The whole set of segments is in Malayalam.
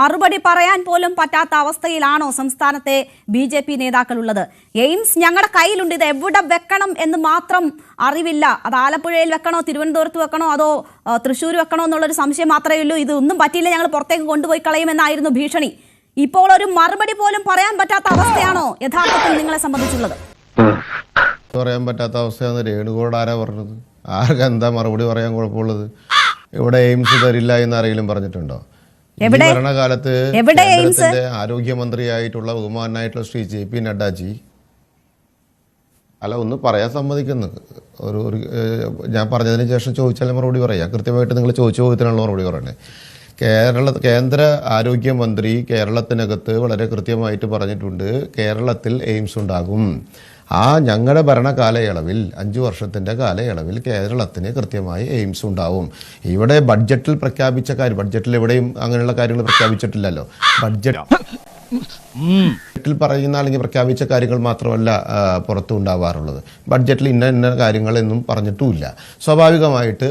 മറുപടി പറയാൻ പോലും പറ്റാത്ത അവസ്ഥയിലാണോ സംസ്ഥാനത്തെ ബി ജെ പി നേതാക്കളുള്ളത്? എയിംസ് ഞങ്ങളുടെ കയ്യിലുണ്ട് ഇത് എവിടെ വെക്കണം എന്ന് മാത്രം അറിവില്ല. അത് ആലപ്പുഴയിൽ വെക്കണോ തിരുവനന്തപുരത്ത് വെക്കണോ അതോ തൃശ്ശൂർ വെക്കണോ എന്നുള്ളൊരു സംശയം മാത്രമേ ഉള്ളൂ. ഇത് ഒന്നും പറ്റിയില്ല ഞങ്ങൾ പുറത്തേക്ക് കൊണ്ടുപോയി കളയുമെന്നായിരുന്നു ഭീഷണി. ഇപ്പോൾ ഒരു മറുപടി പോലും പറയാൻ പറ്റാത്ത അവസ്ഥയാണോ യഥാർത്ഥത്തിൽ നിങ്ങളെ സംബന്ധിച്ചുള്ളത്? പറയാൻ പറ്റാത്ത അവസ്ഥയാണ് രേണുകോട് ആരാ പറഞ്ഞത്? ആർക്കെന്താ മറുപടി പറയാൻ കുഴപ്പമുള്ളത്? ഇവിടെ എയിംസ് തരില്ല എന്ന് ആരെങ്കിലും പറഞ്ഞിട്ടുണ്ടോ? എവിടെ? ഭരണകാലത്ത് ആരോഗ്യമന്ത്രിയായിട്ടുള്ള ബഹുമാനായിട്ടുള്ള ശ്രീ ജെ പി നഡ്ഡാജി അല്ല ഒന്ന് പറയാൻ സമ്മതിക്കുന്നു. ഒരു ഒരു ഞാൻ പറഞ്ഞതിന് ശേഷം ചോദിച്ചാൽ മറുപടി പറയാം. കൃത്യമായിട്ട് നിങ്ങൾ ചോദിച്ച ചോദ്യത്തിനുള്ള മറുപടി പറയണേ. കേരള കേന്ദ്ര ആരോഗ്യമന്ത്രി കേരളത്തിനകത്ത് വളരെ കൃത്യമായിട്ട് പറഞ്ഞിട്ടുണ്ട് കേരളത്തിൽ എയിംസ് ഉണ്ടാകും. ആ ഞങ്ങളുടെ ഭരണകാലയളവിൽ അഞ്ചു വർഷത്തിന്റെ കാലയളവിൽ കേരളത്തിന് കൃത്യമായി എയിംസ് ഉണ്ടാവും. ഇവിടെ ബഡ്ജറ്റിൽ പ്രഖ്യാപിച്ച കാര്യം ബഡ്ജറ്റിൽ എവിടെയും അങ്ങനെയുള്ള കാര്യങ്ങൾ പ്രഖ്യാപിച്ചിട്ടില്ലല്ലോ. ബഡ്ജറ്റ് ബഡ്ജറ്റിൽ പറയുന്ന അല്ലെങ്കിൽ പ്രഖ്യാപിച്ച കാര്യങ്ങൾ മാത്രമല്ല പുറത്തു ഉണ്ടാവാറുള്ളത് ബഡ്ജറ്റിൽ ഇന്ന ഇന്ന കാര്യങ്ങളെന്നും പറഞ്ഞിട്ടുമില്ല. സ്വാഭാവികമായിട്ട്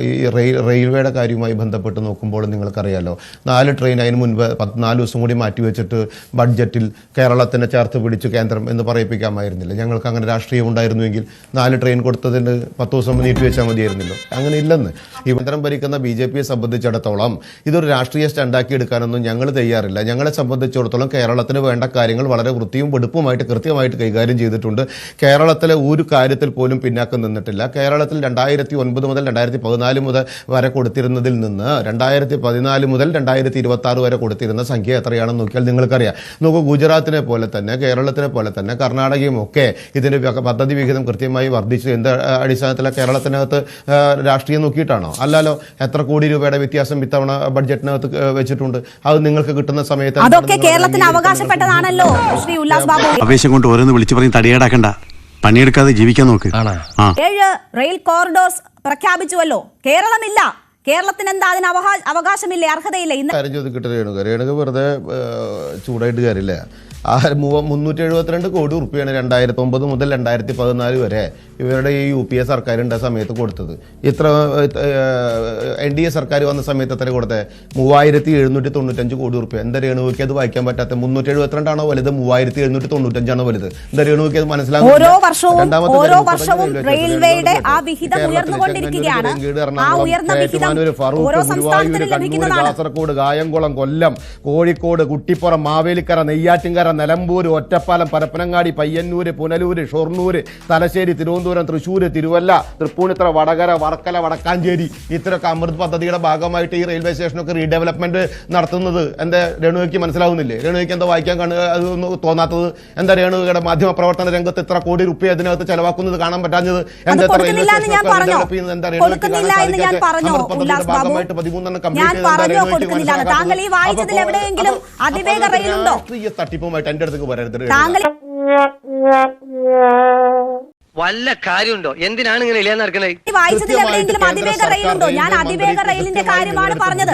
ഈ റെയിൽ റെയിൽവേയുടെ കാര്യവുമായി ബന്ധപ്പെട്ട് നോക്കുമ്പോൾ നിങ്ങൾക്കറിയാലോ നാല് ട്രെയിൻ അതിന് മുൻപ് പത്തിനാല് ദിവസം കൂടി മാറ്റിവെച്ചിട്ട് ബഡ്ജറ്റിൽ കേരളത്തിനെ ചേർത്ത് പിടിച്ച് കേന്ദ്രം എന്ന് പറയിപ്പിക്കാമായിരുന്നില്ല. ഞങ്ങൾക്ക് അങ്ങനെ രാഷ്ട്രീയം ഉണ്ടായിരുന്നുവെങ്കിൽ നാല് ട്രെയിൻ കൊടുത്തതിന് പത്ത് ദിവസം നീട്ടി വെച്ചാൽ മതിയായിരുന്നല്ലോ. അങ്ങനെ ഇല്ലെന്ന്. ഈ കേന്ദ്രം ഭരിക്കുന്ന ബി ജെ പിയെ സംബന്ധിച്ചിടത്തോളം ഇതൊരു രാഷ്ട്രീയ സ്റ്റണ്ടാക്കി എടുക്കാനൊന്നും ഞങ്ങൾ തയ്യാറില്ല. ഞങ്ങളെ സംബന്ധിച്ചിടത്തോളം കേരളത്തിന് വേണ്ട കാര്യങ്ങൾ വളരെ വൃത്തിയും വെടുപ്പുമായിട്ട് കൃത്യമായിട്ട് കൈകാര്യം ചെയ്തിട്ടുണ്ട്. കേരളത്തിലെ ഒരു കാര്യത്തിൽ പോലും പിന്നാക്കം നിന്നിട്ടില്ല. കേരളത്തിൽ രണ്ടായിരത്തി ഒൻപത് മുതൽ രണ്ടായിരത്തി പതിനാല് മുതൽ വരെ കൊടുത്തിരുന്നതിൽ നിന്ന് രണ്ടായിരത്തി പതിനാല് മുതൽ രണ്ടായിരത്തി ഇരുപത്തി ആറ് വരെ കൊടുത്തിരുന്ന സംഖ്യ എത്രയാണെന്ന് നോക്കിയാൽ നിങ്ങൾക്കറിയാം. നോക്കൂ ഗുജറാത്തിനെ പോലെ തന്നെ കേരളത്തിനെ പോലെ തന്നെ കർണാടകയും ഒക്കെ ഇതിന്റെ പദ്ധതി വിഹിതം കൃത്യമായി വർദ്ധിച്ചു. എന്ത് അടിസ്ഥാനത്തിലെ കേരളത്തിനകത്ത് രാഷ്ട്രീയം നോക്കിയിട്ടാണോ? അല്ലല്ലോ എത്ര കോടി രൂപയുടെ വ്യത്യാസം ഇത്തവണ ബഡ്ജറ്റിനകത്ത് വെച്ചിട്ടുണ്ട്. അത് നിങ്ങൾക്ക് കിട്ടുന്ന സമയത്ത് അതൊക്കെ കേരളത്തിന് അവകാശപ്പെട്ടതാണല്ലോ. ശ്രീ ഉല്ലാസ് ബാബു ആവേശം കൊണ്ട് ഓരോന്ന് വിളിച്ചു പറഞ്ഞ് തടിയേടാക്കണ്ട. പണിയെടുക്കാതെ ജീവിക്കാൻ നോക്ക്. ആ. ഏഴ് റെയിൽ കോറിഡോർസ് പ്രഖ്യാപിച്ചുവല്ലോ. കേരളമില്ല. കേരളത്തിന് എന്താ അതിന് അവകാ- അവകാശമില്ലേ? അർഹതയില്ല? ഇന്ന് കാര്യം ചോദിക്കട്ടെ രേണുക. രേണുക വെറുതെ ചൂടായിട്ട് കാര്യമില്ല. ആ മൂവ മുന്നൂറ്റി എഴുപത്തിരണ്ട് കോടി ഉറുപ്പിയാണ് രണ്ടായിരത്തി ഒമ്പത് മുതൽ രണ്ടായിരത്തി പതിനാല് വരെ ഇവരുടെ ഈ യു പി എ സർക്കാരിന്റെ സമയത്ത് കൊടുത്തത്. ഇത്ര എൻ ഡി എ സർക്കാർ വന്ന സമയത്ത് എത്ര കൊടുത്തത് മൂവായിരത്തി എഴുന്നൂറ്റി തൊണ്ണൂറ്റഞ്ച് കോടി ഉറുപ്പിയ എന്താ രേണുവയ്ക്ക് അത് വായിക്കാൻ പറ്റാത്ത? മുന്നൂറ്റി എഴുപത്തിരണ്ടാണോ വലുത്? മൂവായിരത്തി എഴുന്നൂറ്റി തൊണ്ണൂറ്റഞ്ചാണോ വലുത്? എന്താ രേണുവയ്ക്ക് അത് മനസ്സിലാകുന്നില്ല? ഓരോ വർഷവും ഓരോ വർഷവും റെയിൽവേയുടെ ആ വിഹിതം കേരളത്തിൽ ഉയർന്നുകൊണ്ടിരിക്കുകയാണ്. ആ ഉയർന്ന വിഹിതം ഏറ്റുമാനൂർ, ഫറൂഖ്, ഓരോ ഗുരുവായൂർ, സംസ്ഥാനത്തിനും കണ്ണൂർ, ലഭിക്കുന്നതാണ്. കാസർഗോഡ് കായംകുളം കൊല്ലം കോഴിക്കോട് കുട്ടിപ്പുറം മാവേലിക്കര നെയ്യാറ്റിൻകര നിലമ്പൂർ ഒറ്റപ്പാലം പരപ്പനങ്ങാടി പയ്യന്നൂർ പുനലൂർ ഷൊർണൂര് തലശ്ശേരി തിരുവനന്തപുരം തൃശ്ശൂർ തിരുവല്ല തൃപ്പൂണിത്തറ വടകര വർക്കല വടക്കാഞ്ചേരി ഇത്രയൊക്കെ അമൃത് പദ്ധതിയുടെ ഭാഗമായിട്ട് ഈ റെയിൽവേ സ്റ്റേഷനൊക്കെ റീഡെവലപ്മെന്റ് നടത്തുന്നത്. എന്റെ രേണുവയ്ക്ക് മനസ്സിലാവുന്നില്ലേ? രേണുവയ്ക്ക് എന്താ വായിക്കാൻ കാണുക അതൊന്നും തോന്നാത്തത്. എന്താ രേണുവയുടെ മാധ്യമ പ്രവർത്തന രംഗത്ത് ഇത്ര കോടി റുപ്യ അതിനകത്ത് ചെലവാക്കുന്നത് കാണാൻ പറ്റാഞ്ഞത്? എന്താ റെയിൽവേ സ്റ്റേഷനൊക്കെ എന്താ രേണുവയ്ക്ക് കാണാൻ പദ്ധതിയുടെ ഭാഗമായിട്ട് പതിമൂന്നെണ്ണം? താങ്കൾ ഈ വായിച്ചതിൽ എവിടെയെങ്കിലും അതിവേഗ റെയിൽ റെയിലുണ്ടോ? തട്ടിപ്പുമായിട്ട് എന്റെ അടുത്തേക്ക് വരരുത് വല്ല കാര്യമുണ്ടോ? എന്തിനാണ് ഇങ്ങനെ ഇല്ലാന്ന് നടക്കുന്നത് ഈ വായിച്ചതിൽ കൃത്യമായിട്ട് അതിവേഗ സർക്കാർ റെയിലുണ്ടോ? ഞാൻ അതിവേഗ റെയിലിന്റെ കാര്യമാണ് നിങ്ങളുടെ പറഞ്ഞത്.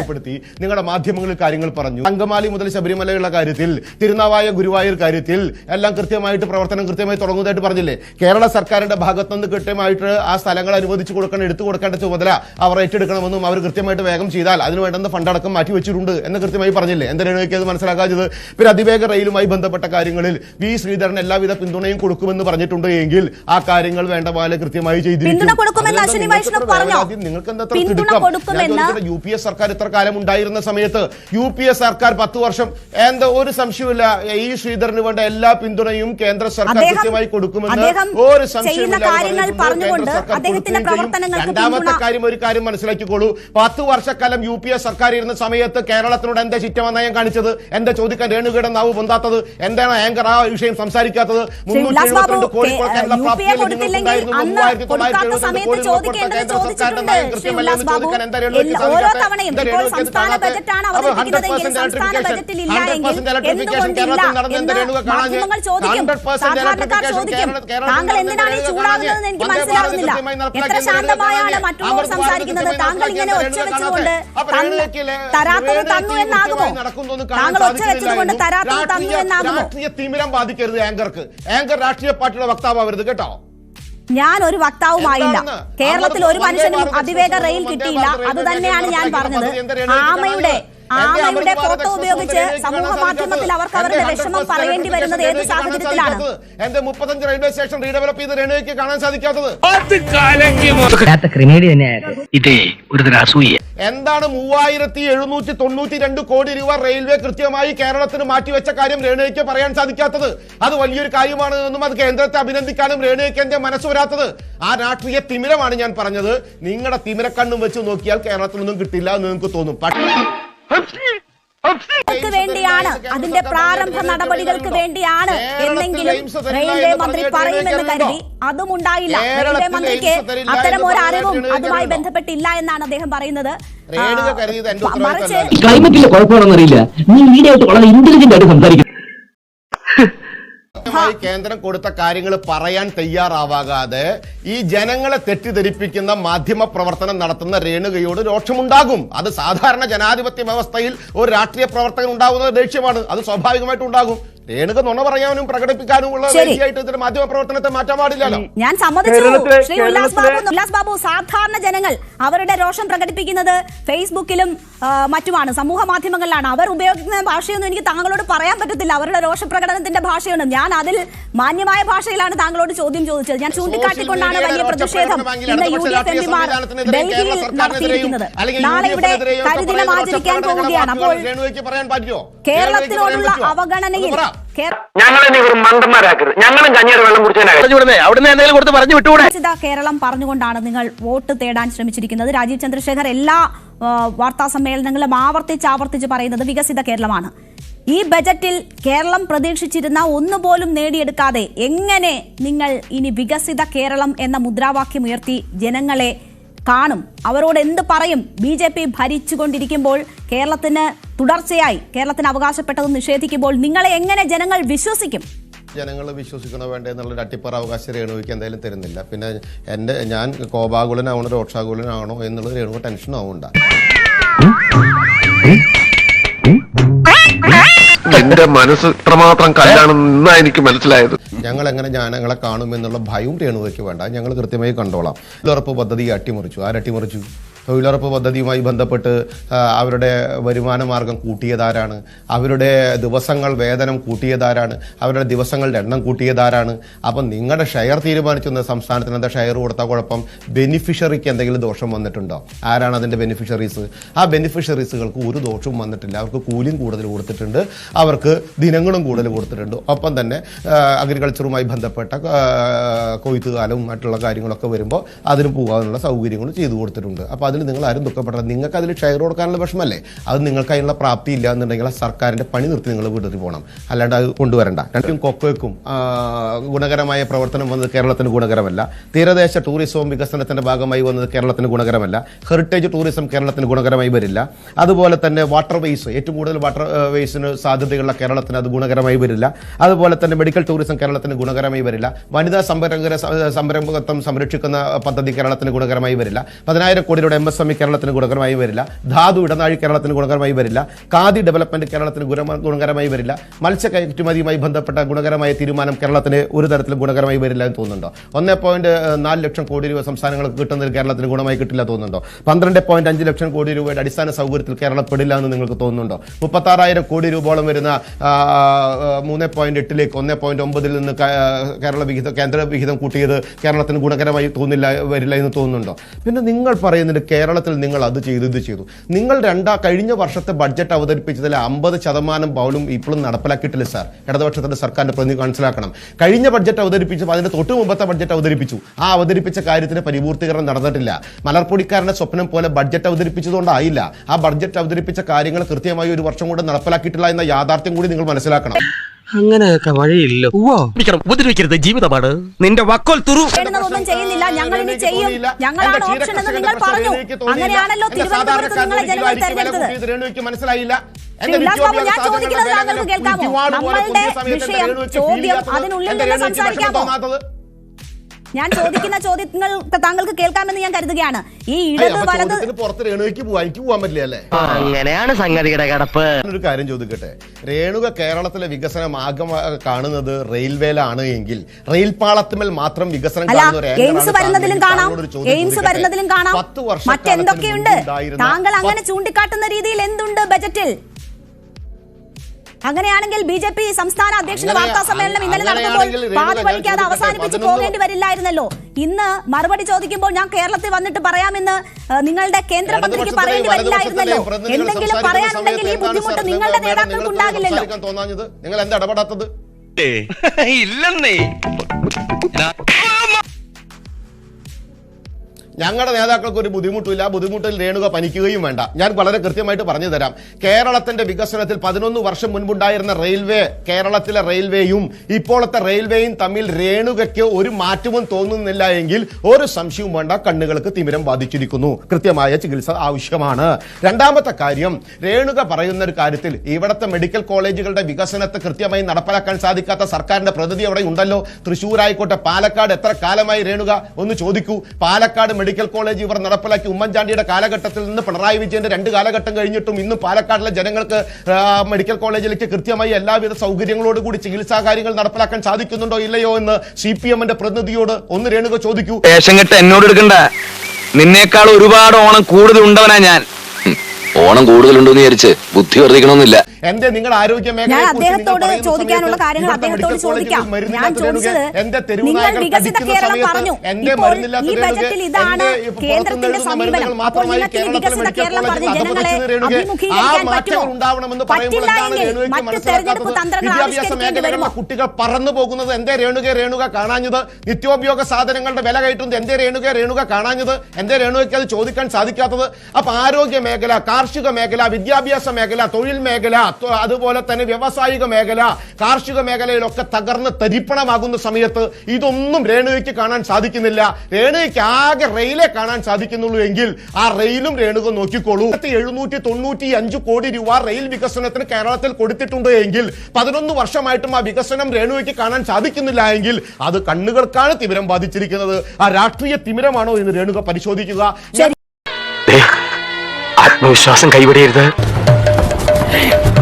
നിങ്ങളുടെ മാധ്യമങ്ങളിൽ കാര്യങ്ങൾ പറഞ്ഞു. അങ്കമാലി മുതൽ ശബരിമലയുള്ള കാര്യത്തിൽ തിരുനാവായ ഗുരുവായൂർ കാര്യത്തിൽ എല്ലാം കൃത്യമായിട്ട് പ്രവർത്തനം കൃത്യമായി തുടങ്ങുന്നതായിട്ട് പറഞ്ഞില്ലേ? കേരള സർക്കാരിന്റെ ഭാഗത്തുനിന്ന് കൃത്യമായിട്ട് ആ സ്ഥലങ്ങൾ അനുവദിച്ചു കൊടുക്കണം എടുത്തു കൊടുക്കേണ്ട ചുമതല അവർ ഏറ്റെടുക്കണമെന്നും അവർ കൃത്യമായിട്ട് വേഗം ചെയ്താൽ അതിന് വേണ്ടുന്ന ഫണ്ടടക്കം മാറ്റി വെച്ചിട്ടുണ്ട് എന്ന് കൃത്യമായി പറഞ്ഞില്ലേ? എന്തിനാണ് അത് മനസ്സിലാക്കാത്തത് പിന്നെ അതിവേഗ റെയിലുമായി ബന്ധപ്പെട്ട കാര്യങ്ങളിൽ വി ശ്രീധരൻ എല്ലാവിധ പിന്തുണയും കൊടുക്കുമെന്ന് പറഞ്ഞിട്ടുണ്ട് എങ്കിൽ ആ കാര്യങ്ങൾ വേണ്ട പോലെ കൃത്യമായി ചെയ്തിരിക്കും. യു പി എസ് സർക്കാർ ഇത്ര കാലം ഉണ്ടായിരുന്ന സമയത്ത് യു പി എസ് സർക്കാർ പത്ത് വർഷം എന്താ ഒരു സംശയമില്ല ഈ ശ്രീധരന് വേണ്ട എല്ലാ പിന്തുണയും കേന്ദ്ര സർക്കാർ കൃത്യമായി കൊടുക്കുമെന്ന് ഒരു സംശയമില്ല രണ്ടാമത്തെ കാര്യം ഒരു കാര്യം മനസ്സിലാക്കിക്കോളൂ. പത്ത് വർഷക്കാലം യു പി എസ് സർക്കാർ ഇരുന്ന സമയത്ത് കേരളത്തിനോട് എന്താ ചിറ്റമെന്ന ഞാൻ കാണിച്ചത്? എന്താ ചോദിക്കാൻ രേണുകയുടെ നാവ് പൊന്താത്തത്? എന്താണ് ആങ്കർ ആ വിഷയം സംസാരിക്കാത്തത്? മുന്നൂറ്റി എഴുപത്തിരണ്ട് കോടി കേരള പ്രാപ്തിയല്ലേ? കൊടുത്തില്ലെങ്കിൽ? അന്ന് കൊടുക്കാത്ത സമയത്ത് ചോദിക്കേണ്ടത് ചോദിച്ചിട്ടുണ്ട് ശ്രീ ഉല്ലാസ് ബാബു. ഓരോ തവണയും ഇപ്പോൾ സംസ്ഥാന കാണാത്തത്? ബജറ്റാണ് അപ്പോൾ അവതരിപ്പിക്കുന്നതെങ്കിൽ 100% സംസ്ഥാന electrification, ബജറ്റിൽ ഇല്ല 100% എങ്കിൽ electrification എന്തുകൊണ്ടില്ല കേരളത്തിൽ നടന്നത് എന്ന് മാധ്യമങ്ങൾ ചോദിക്കും 100% സാധാരണക്കാർ electrification ചോദിക്കും കേരള- കേരളത്തിൽ താങ്കൾ നടന്നത് എന്തിനാണ് ചൂടാകുന്നതെന്ന് എനിക്ക് മനസ്സിലാവുന്നില്ല എത്ര കൃത്യമായി ശാന്തമായാണ് നടപ്പിലാക്കിയ മറ്റുള്ളവർ രേണുക സംസാരിക്കുന്നത് കാണാതെ? താങ്കൾ ഇങ്ങനെ ഒച്ച വെച്ചുകൊണ്ട് അപ്പോൾ തന്ന- തരാത്തത് തന്നു ഈ എന്നാകുമോ കൃത്യമായി കാണാൻ താങ്കൾ ഒച്ച വെച്ചുകൊണ്ട് തരാത്തത് തന്നു രാഷ്ട്രീയ- എന്നാകുമോ രാഷ്ട്രീയ തിമിരം ബാധിക്കരുത് ആങ്കർക്ക് ആങ്കർ രാഷ്ട്രീയ പാർട്ടിയുടെ വക്താവരുത് കേട്ടോ ഞാൻ ഒരു വക്താവുമായില്ല കേരളത്തിൽ ഒരു മനുഷ്യനും അതിവേഗ റെയിൽ കിട്ടിയില്ല. അത് തന്നെയാണ് ഞാൻ പറഞ്ഞത്. ആമയുടെ ആമയുടെ ഫോട്ടോ ഉപയോഗിച്ച് സമൂഹ മാധ്യമത്തിൽ അവർക്ക് അവരുടെ വിഷമം പറയേണ്ടി വരുന്നത് ഏത് സാഹചര്യത്തിലാണ്? എന്റെ മുപ്പത്തഞ്ച് റെയിൽവേ സ്റ്റേഷൻ റീഡെവലപ്പ് ചെയ്ത് റെയിൽവേക്ക് കാണാൻ സാധിക്കാത്തത്? ക്രിമേഡി തന്നെയായിരുന്നു ഇതേ ഒരു അസൂയ എന്താണ് മൂവായിരത്തി എഴുന്നൂറ്റി തൊണ്ണൂറ്റി രണ്ട് കോടി രൂപ റെയിൽവേ കൃത്യമായി കേരളത്തിന് മാറ്റിവെച്ച കാര്യം രേണുകയ്ക്ക് പറയാൻ സാധിക്കാത്തത്? അത് വലിയൊരു കാര്യമാണ് എന്നും അത് കേന്ദ്രത്തെ അഭിനന്ദിക്കാനും രേണുകയ്ക്ക് എന്റെ മനസ്സ് വരാത്തത്. ആ രാഷ്ട്രീയ തിമിരമാണ് ഞാൻ പറഞ്ഞത്. നിങ്ങളുടെ തിമിരക്കണ്ണും വെച്ച് നോക്കിയാൽ കേരളത്തിലൊന്നും കിട്ടില്ല എന്ന് നിങ്ങൾക്ക് തോന്നും. വേണ്ടിയാണ്. അതിന്റെ പ്രാരംഭ നടപടികൾക്ക് വേണ്ടിയാണ് എന്നെങ്കിലും റെയിൽവേ മന്ത്രി പറയുമെന്ന് കരുതി. അതും ഉണ്ടായില്ല. റെയിൽവേ മന്ത്രിക്ക് അത്തരം ഒരു അറിവും അതുമായി ബന്ധപ്പെട്ടില്ല എന്നാണ് അദ്ദേഹം പറയുന്നത്. ക്ലൈമറ്റിന്റെ കുഴപ്പമാണെന്നറിയില്ല. നീ മീഡിയ ആയിട്ട് വളരെ ഇന്റലിജന്റ് ആയിട്ട് സംസാരിക്കും കൃത്യമായി കേന്ദ്രം കൊടുത്ത കാര്യങ്ങൾ പറയാൻ തയ്യാറാവാകാതെ ഈ ജനങ്ങളെ തെറ്റിദ്ധരിപ്പിക്കുന്ന മാധ്യമ പ്രവർത്തനം നടത്തുന്ന രേണുകയോട് രോഷമുണ്ടാകും. അത് സാധാരണ ജനാധിപത്യ വ്യവസ്ഥയിൽ ഒരു രാഷ്ട്രീയ പ്രവർത്തകൻ ഉണ്ടാകുന്നത് ദേഷ്യമാണ്. അത് സ്വാഭാവികമായിട്ടും ഉണ്ടാകും. രേണുക നുണ പറയാനും പ്രകടിപ്പിക്കാനും ഉള്ള ശരി. മാധ്യമ പ്രവർത്തനത്തെ മാറ്റാൻ പാടില്ലല്ലോ. ഞാൻ സമ്മതിച്ചു. ശ്രീ ഉല്ലാസ് ബാബു ഉല്ലാസ് ബാബു സാധാരണ ജനങ്ങൾ അവരുടെ രോഷം പ്രകടിപ്പിക്കുന്നത് ഫേസ്ബുക്കിലും മറ്റുമാണ്. സമൂഹ മാധ്യമങ്ങളിലാണ്. അവർ ഉപയോഗിക്കുന്ന ഭാഷയൊന്നും എനിക്ക് താങ്കളോട് പറയാൻ പറ്റത്തില്ല. അവരുടെ രോഷ പ്രകടനത്തിന്റെ ഭാഷയാണ്. ഞാൻ അതിൽ മാന്യമായ ഭാഷയിലാണ് താങ്കളോട് ചോദ്യം ചോദിച്ചത്. ഞാൻ ചൂണ്ടിക്കാട്ടിക്കൊണ്ടാണ് വലിയ പ്രതിഷേധം ഇന്ന് യു ഡി എഫ് എംപിമാർ കേരള ഡൽഹിയിൽ സർക്കാരിനെതിരെയും നടത്തിയിരിക്കുന്നത്. അല്ലെങ്കിൽ നാളെ ഇവിടെ കരിദിനം ആചരിക്കാൻ പോവുകയാണ്. അപ്പോൾ കേരളത്തിനോടുള്ള? അവഗണനയിൽ കേരളം പറഞ്ഞുകൊണ്ടാണ് നിങ്ങൾ വോട്ട് തേടാൻ ശ്രമിച്ചിരിക്കുന്നത്. രാജീവ് ചന്ദ്രശേഖർ എല്ലാ വാർത്താ സമ്മേളനങ്ങളിലും ആവർത്തിച്ച് ആവർത്തിച്ച് പറയുന്നത് വികസിത കേരളമാണ്. ഈ ബജറ്റിൽ കേരളം പ്രതീക്ഷിച്ചിരുന്ന ഒന്നുപോലും നേടിയെടുക്കാതെ എങ്ങനെ നിങ്ങൾ ഇനി വികസിത കേരളം എന്ന മുദ്രാവാക്യം ഉയർത്തി ജനങ്ങളെ കാണും? അവരോട് എന്ത് പറയും? ബി ജെ പി ഭരിച്ചുകൊണ്ടിരിക്കുമ്പോൾ കേരളത്തിന് തുടർച്ചയായി കേരളത്തിന് അവകാശപ്പെട്ടത് നിഷേധിക്കുമ്പോൾ നിങ്ങളെ എങ്ങനെ ജനങ്ങൾ വിശ്വസിക്കും? ജനങ്ങൾ വിശ്വസിക്കണോ വേണ്ടേ എന്നുള്ള അട്ടിപ്പറ അവകാശം രേണുവിക്ക് എന്തായാലും തരുന്നില്ല. പിന്നെ എന്റെ ഞാൻ കോപാകുലനാവണോ രോക്ഷാകുലനാണോ എന്നുള്ള രേണുവ ടെൻഷൻ ആവണ്ട. എന്റെ മനസ്സ് ഇത്രമാത്രം കല്ലാണെന്ന് ഇന്നാ എനിക്ക് മനസ്സിലായത്. ഞങ്ങൾ എങ്ങനെ കാണും കാണുമെന്നുള്ള ഭയവും രേണുവയ്ക്ക് വേണ്ട. ഞങ്ങൾ കൃത്യമായി കണ്ടോളാം. തൊഴിലുറപ്പ് പദ്ധതി അട്ടിമറിച്ചു. ആരട്ടിമറിച്ചു? തൊഴിലുറപ്പ് പദ്ധതിയുമായി ബന്ധപ്പെട്ട് അവരുടെ വരുമാന മാർഗം കൂട്ടിയതാരാണ്? അവരുടെ ദിവസങ്ങൾ വേതനം കൂട്ടിയതാരാണ്? അവരുടെ ദിവസങ്ങളുടെ എണ്ണം കൂട്ടിയതാരാണ്? അപ്പം നിങ്ങളുടെ ഷെയർ തീരുമാനിച്ചുന്ന സംസ്ഥാനത്തിന് എന്താ ഷെയർ കൊടുത്ത കുഴപ്പം? ബെനിഫിഷ്യറിക്ക് എന്തെങ്കിലും ദോഷം വന്നിട്ടുണ്ടോ? ആരാണ് അതിന്റെ ബെനിഫിഷ്യറീസ്? ആ ബെനിഫിഷ്യറീസുകൾക്ക് ഒരു ദോഷവും വന്നിട്ടില്ല. അവർക്ക് കൂലിയും കൂടുതൽ കൊടുത്തിട്ടുണ്ട്. അവർക്ക് ദിനങ്ങളും കൂടുതൽ കൊടുത്തിട്ടുണ്ട്. ഒപ്പം തന്നെ അഗ്രികൾച്ചറുമായി ബന്ധപ്പെട്ട കൊയ്ത്തുകാലവും മറ്റുള്ള കാര്യങ്ങളൊക്കെ വരുമ്പോൾ അതിന് പോകാനുള്ള സൗകര്യങ്ങളും ചെയ്തു കൊടുത്തിട്ടുണ്ട്. അപ്പോൾ അതിൽ നിങ്ങൾ ആരും ദുഃഖപ്പെടണം നിങ്ങൾക്ക് അതിൽ ഷെയർ കൊടുക്കാനുള്ള വിഷമല്ലേ? അത് നിങ്ങൾക്ക് അതിനുള്ള പ്രാപ്തി ഇല്ല എന്നുണ്ടെങ്കിൽ ആ സർക്കാരിന്റെ പണി നിർത്തി നിങ്ങൾ വിടറി പോകണം. അല്ലാണ്ട് അത് കൊണ്ടുവരണ്ട. രണ്ടും കൊക്കോയ്ക്കും ഗുണകരമായ പ്രവർത്തനം വന്നത് കേരളത്തിന് ഗുണകരമല്ല. തീരദേശ ടൂറിസവും വികസനത്തിന്റെ ഭാഗമായി വന്നത് കേരളത്തിന് ഗുണകരമല്ല. ഹെറിറ്റേജ് ടൂറിസം കേരളത്തിന് ഗുണകരമായി വരില്ല. അതുപോലെ തന്നെ വാട്ടർ വേസ് ഏറ്റവും കൂടുതൽ വാട്ടർ വേസിന് സാധ്യതയുള്ള കേരളത്തിന് അത് ഗുണകരമായി വരില്ല. അതുപോലെ തന്നെ മെഡിക്കൽ ടൂറിസം കേരളത്തിന് ഗുണകരമായി വരില്ല. വനിതാ സംരംഭ സംരംഭകത്വം സംരക്ഷിക്കുന്ന പദ്ധതി കേരളത്തിന് ഗുണകരമായി വരില്ല. പതിനായിരം കോടിയുടെ എം എസ് എം ഇ കേരളത്തിന് ഗുണകരമായി വരില്ല. ധാതു ഇടനാഴി കേരളത്തിന് ഗുണകരമായി വരില്ല. ഖാദി ഡെവലപ്മെന്റ് കേരളത്തിന് ഗുണ- ഗുണകരമായി വരില്ല. മത്സ്യ കയറ്റുമതിയുമായി ബന്ധപ്പെട്ട ഗുണകരമായ തീരുമാനം കേരളത്തിന് ഒരു തരത്തിലും ഗുണകരമായി വരില്ല എന്ന് തോന്നുന്നുണ്ടോ? ഒന്നേ പോയിന്റ് നാല് ലക്ഷം കോടി രൂപ സംസ്ഥാനങ്ങൾക്ക് കിട്ടുന്നതിൽ കേരളത്തിന് ഗുണമായി കിട്ടില്ല തോന്നുന്നുണ്ടോ? പന്ത്രണ്ട് പോയിന്റ് അഞ്ച് ലക്ഷം കോടി രൂപയുടെ അടിസ്ഥാന സൗകര്യത്തിൽ കേരളം പെടില്ല എന്ന് നിങ്ങൾക്ക് തോന്നുന്നുണ്ടോ? മുപ്പത്താറായിരം കോടി രൂപയോളം വരുന്ന മൂന്ന് പോയിന്റ് എട്ടിലേക്ക് ഒന്നേ പോയിന്റ് ഒമ്പതിൽ നിന്ന് കേരള വിഹിതം കേന്ദ്ര വിഹിതം കൂട്ടിയത് കേരളത്തിന് ഗുണകരമായി തോന്നില്ല വരില്ല എന്ന് തോന്നുന്നുണ്ടോ? പിന്നെ നിങ്ങൾ പറയുന്നുണ്ട് കേരളത്തിൽ നിങ്ങൾ അത് ചെയ്തു ഇത് ചെയ്തു. നിങ്ങൾ രണ്ടാ കഴിഞ്ഞ വർഷത്തെ ബഡ്ജറ്റ് അവതരിപ്പിച്ചതിൽ അമ്പത് ശതമാനം പൗലും ഇപ്പോഴും നടപ്പിലാക്കിയിട്ടില്ല സാർ ഇടതുപക്ഷത്തിന്റെ സർക്കാരിന്റെ പ്രതി മനസ്സിലാക്കണം. കഴിഞ്ഞ ബഡ്ജറ്റ് അവതരിപ്പിച്ചപ്പോൾ അതിന്റെ തൊട്ട് മുമ്പത്തെ ബഡ്ജറ്റ് അവതരിപ്പിച്ചു. ആ അവതരിപ്പിച്ച കാര്യത്തിന് പരിപൂർത്തീകരണം നടന്നിട്ടില്ല. മലർപ്പൊടിക്കാരന്റെ സ്വപ്നം പോലെ ബഡ്ജറ്റ് അവതരിപ്പിച്ചതുകൊണ്ടായില്ല. ആ ബഡ്ജറ്റ് അവതരിപ്പിച്ച കാര്യങ്ങൾ കൃത്യമായി ഒരു വർഷം കൂടെ നടപ്പിലാക്കിയിട്ടില്ല എന്ന യാഥാർത്ഥ്യം കൂടി നിങ്ങൾ മനസ്സിലാക്കണം. അങ്ങനെയൊക്കെ വഴിയില്ലോ. ഉപദ്രവിക്കരുത്. ജീവിതമാണ്. നിന്റെ വക്കോൽ തുറു. ഒന്നും ചെയ്യുന്നില്ല. ഞങ്ങൾ ഇനി ചെയ്യും. ഞങ്ങളാണ് ഓപ്ഷൻ എന്ന് നിങ്ങൾ പറഞ്ഞു. അങ്ങനെയാണല്ലോ തിരുവനന്തപുരത്ത് നിങ്ങളെ ജനങ്ങൾ തെരഞ്ഞെടുത്തത് മനസ്സിലായില്ല. ഞാൻ ചോദിക്കുന്നത് താങ്കൾക്ക് കേൾക്കാമോ? നമ്മളുടെ വിഷയം ചോദ്യം അതിനുള്ളിൽ നിന്ന് സംസാരിക്കാമോ? ഞാൻ ചോദിക്കുന്ന ചോദ്യങ്ങൾ താങ്കൾക്ക് കേൾക്കാമെന്ന് ഞാൻ കരുതുകയാണ്. ഈ ഇടത് വലത് പുറത്ത് രേണുവയ്ക്ക് പോവാൻ എനിക്ക് പോവാൻ പറ്റില്ല അല്ലേ? അങ്ങനെയാണ് സംഗതിയുടെ കിടപ്പ്. ഒരു കാര്യം ചോദിക്കട്ടെ. രേണുക കേരളത്തിലെ വികസനം ആകെ കാണുന്നത് റെയിൽവേയിലാണ് എങ്കിൽ റെയിൽ പാളത്തിമേൽ മാത്രം വികസനം എയിംസ് വരുന്നതിലും കാണാം. എയിംസ് വരുന്നതിലും കാണാം. മറ്റെന്തൊക്കെയുണ്ട്? താങ്കൾ അങ്ങനെ ചൂണ്ടിക്കാട്ടുന്ന രീതിയിൽ എന്തുണ്ട് ബജറ്റിൽ? അങ്ങനെയാണെങ്കിൽ ബി ജെ പി സംസ്ഥാന അധ്യക്ഷന്റെ വാർത്താ സമ്മേളനം ഇന്നലെ നടന്നപ്പോൾ പാതി ചോദിക്കട്ടെ, അവസാനിപ്പിച്ച് പോകേണ്ടി വരില്ലായിരുന്നല്ലോ. ഇന്ന് മറുപടി ചോദിക്കുമ്പോൾ ഞാൻ കേരളത്തിൽ വന്നിട്ട് പറയാമെന്ന് നിങ്ങളുടെ കേന്ദ്രമന്ത്രിക്ക് പറയേണ്ടി വരില്ലായിരുന്നല്ലോ. എന്തെങ്കിലും പറയാനുണ്ടെങ്കിൽ ഈ ബുദ്ധിമുട്ട് നിങ്ങളുടെ നേതാക്കൾക്ക് ഉണ്ടാകില്ലല്ലോ. നിങ്ങൾ എന്താ ഇടപെടാത്തത്? ഇല്ലെന്നേ. ഞങ്ങളുടെ നേതാക്കൾക്ക് ഒരു ബുദ്ധിമുട്ടില്ല ബുദ്ധിമുട്ടിൽ രേണുക പനിക്കുകയും വേണ്ട. ഞാൻ വളരെ കൃത്യമായിട്ട് പറഞ്ഞു തരാം. കേരളത്തിന്റെ വികസനത്തിൽ പതിനൊന്ന് വർഷം മുൻപുണ്ടായിരുന്ന റെയിൽവേ കേരളത്തിലെ റെയിൽവേയും ഇപ്പോഴത്തെ റെയിൽവേയും തമ്മിൽ രേണുകയ്ക്ക് ഒരു മാറ്റവും തോന്നുന്നില്ല എങ്കിൽ ഒരു സംശയവും വേണ്ട. കണ്ണുകൾക്ക് തിമിരം ബാധിച്ചിരിക്കുന്നു. കൃത്യമായ ചികിത്സ ആവശ്യമാണ്. രണ്ടാമത്തെ കാര്യം രേണുക പറയുന്ന ഒരു കാര്യത്തിൽ ഇവിടുത്തെ മെഡിക്കൽ കോളേജുകളുടെ വികസനത്തെ കൃത്യമായി നടപ്പിലാക്കാൻ സാധിക്കാത്ത സർക്കാരിന്റെ പ്രതിനിധി അവിടെ ഉണ്ടല്ലോ. തൃശ്ശൂർ ആയിക്കോട്ടെ പാലക്കാട് എത്ര കാലമായി രേണുക? ഒന്ന് ചോദിക്കൂ. പാലക്കാട് മെഡിക്കൽ കോളേജ് ഇവർ നടപ്പിലാക്കി ഉമ്മൻചാണ്ടിയുടെ കാലഘട്ടത്തിൽ നിന്ന് പിണറായി വിജയന്റെ രണ്ട് കാലഘട്ടം കഴിഞ്ഞിട്ടും ഇന്നും പാലക്കാടിലെ ജനങ്ങൾക്ക് മെഡിക്കൽ കോളേജിലേക്ക് കൃത്യമായി എല്ലാവിധ സൗകര്യങ്ങളോടുകൂടി ചികിത്സാ കാര്യങ്ങൾ നടപ്പിലാക്കാൻ സാധിക്കുന്നുണ്ടോ ഇല്ലയോ എന്ന് സി പി എമ്മിന്റെ പ്രതിനിധിയോട് ഒന്ന് രേണുക ചോദിക്കൂ. വേഷം കെട്ട് എന്നോട് എടുക്കണ്ട. നിന്നേക്കാൾ ഒരുപാട് ഓണം കൂടുതൽ ഉണ്ടവനാ ഞാൻ. ഓണം കൂടുതലുണ്ടെന്ന് വിചാരിച്ച് ബുദ്ധി വർദ്ധിക്കണമെന്നില്ല. എന്റെ നിങ്ങൾ ആരോഗ്യ ഞാൻ അദ്ദേഹത്തോട് ചോദിക്കാനുള്ള കാര്യങ്ങൾ അദ്ദേഹത്തോട് ചോദിക്കാം. ഞാൻ ചോദിച്ചത് നിങ്ങൾ വികസിത കേരളം പറഞ്ഞു. ഇപ്പോൾ ഈ ബജറ്റിൽ ഇതാണ് കേന്ദ്രത്തിന്റെ സമീപനം. അപ്പോൾ നിങ്ങൾക്ക് ഈ വികസിത കേരളം പറഞ്ഞ് ജനങ്ങളെ അഭിമുഖീകരിക്കാൻ പറ്റുമോ? പറ്റില്ല എങ്കിൽ മറ്റ് തെരഞ്ഞെടുപ്പ് തന്ത്രങ്ങൾ ആവിഷ്കരിക്കേണ്ടി വരുമോ? കുട്ടികൾ പറന്നു പോകുന്നത് എന്തേ രേണുക രേണുക കാണാഞ്ഞത്? നിത്യോപയോഗ സാധനങ്ങളുടെ വില കയറ്റുന്നത് എന്തേ രേണുക രേണുക കാണാഞ്ഞത്? എന്തേ രേണുകയ്ക്ക് അത് ചോദിക്കാൻ സാധിക്കാത്തത്? അപ്പൊ ആരോഗ്യ മേഖല കാർഷിക മേഖല വിദ്യാഭ്യാസ മേഖല തൊഴിൽ മേഖല അതുപോലെ തന്നെ വ്യവസായിക മേഖല കാർഷിക മേഖലയിലൊക്കെ തകർന്ന് തരിപ്പണമാകുന്ന സമയത്ത് ഇതൊന്നും രേണുകയ്ക്ക് കാണാൻ സാധിക്കുന്നില്ല. രേണുകയ്ക്ക് ആകെ റെയിലെ കാണാൻ സാധിക്കുന്നുള്ളൂ എങ്കിൽ ആ റെയിലും രേണുക നോക്കിക്കോളൂ. എഴുന്നൂറ്റി തൊണ്ണൂറ്റി അഞ്ച് കോടി രൂപ റെയിൽ വികസനത്തിന് കേരളത്തിൽ കൊടുത്തിട്ടുണ്ട് എങ്കിൽ പതിനൊന്ന് വർഷമായിട്ടും ആ വികസനം രേണുകയ്ക്ക് കാണാൻ സാധിക്കുന്നില്ല എങ്കിൽ അത് കണ്ണുകൾക്കാണ് തിമിരം ബാധിച്ചിരിക്കുന്നത്. ആ രാഷ്ട്രീയ തിമിരമാണോ എന്ന് രേണുക പരിശോധിക്കുക. ആത്മവിശ്വാസം കൈവിടരുത്.